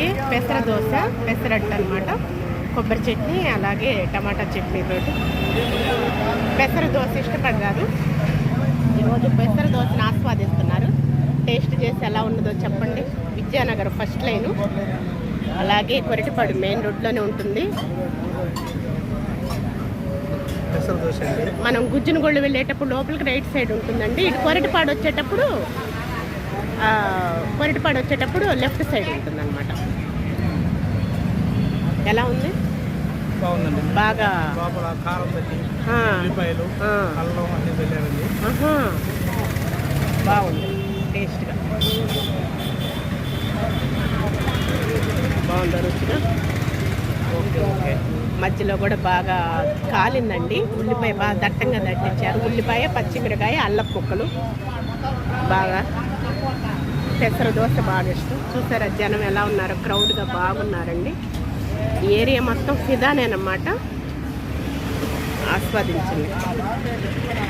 అండి పెసర దోశ పెసరట్టు అనమాట కొబ్బరి చట్నీ అలాగే టమాటా చట్నీ తోటి. పెసర దోశ ఇష్టపడతారు ఈరోజు పెసర దోశను ఆస్వాదిస్తున్నారు. టేస్ట్ చేసి ఎలా ఉన్నదో చెప్పండి. Vidyanagar first line. అలాగే కొరటిపాడు మెయిన్ రోడ్లోనే ఉంటుంది. మనం గుజ్జునగొళ్ళు వెళ్ళేటప్పుడు లోపలికి రైట్ సైడ్ ఉంటుందండి. ఇటు కొరటిపాడు వచ్చేటప్పుడు కొరటిపాడు వచ్చేటప్పుడు లెఫ్ట్ సైడ్ ఉంటుందన్నమాట. ఎలా ఉంది? బాగుందండి. బాగా. లోపల కారం ఆ, ఉల్లిపాయలు అల్లం అన్నీ వెళ్ళారండి. బాగుంది. టేస్ట్గా బాగుందా రుచిగా? Okay okay. మధ్యలో కూడా బాగా కాలిందండి. ఉల్లిపాయ బాగా దట్టంగా దట్టించారు. ఉల్లిపాయ పచ్చిమిరకాయ అల్లం కుక్కలు బాగా. పెసర దోశ బాగా ఇష్టం. చూసారా జనం ఎలా ఉన్నారు? క్రౌడ్గా బాగున్నారండి. ఏరియా మొత్తం ఫిదానేనమాట. ఆస్వాదించండి.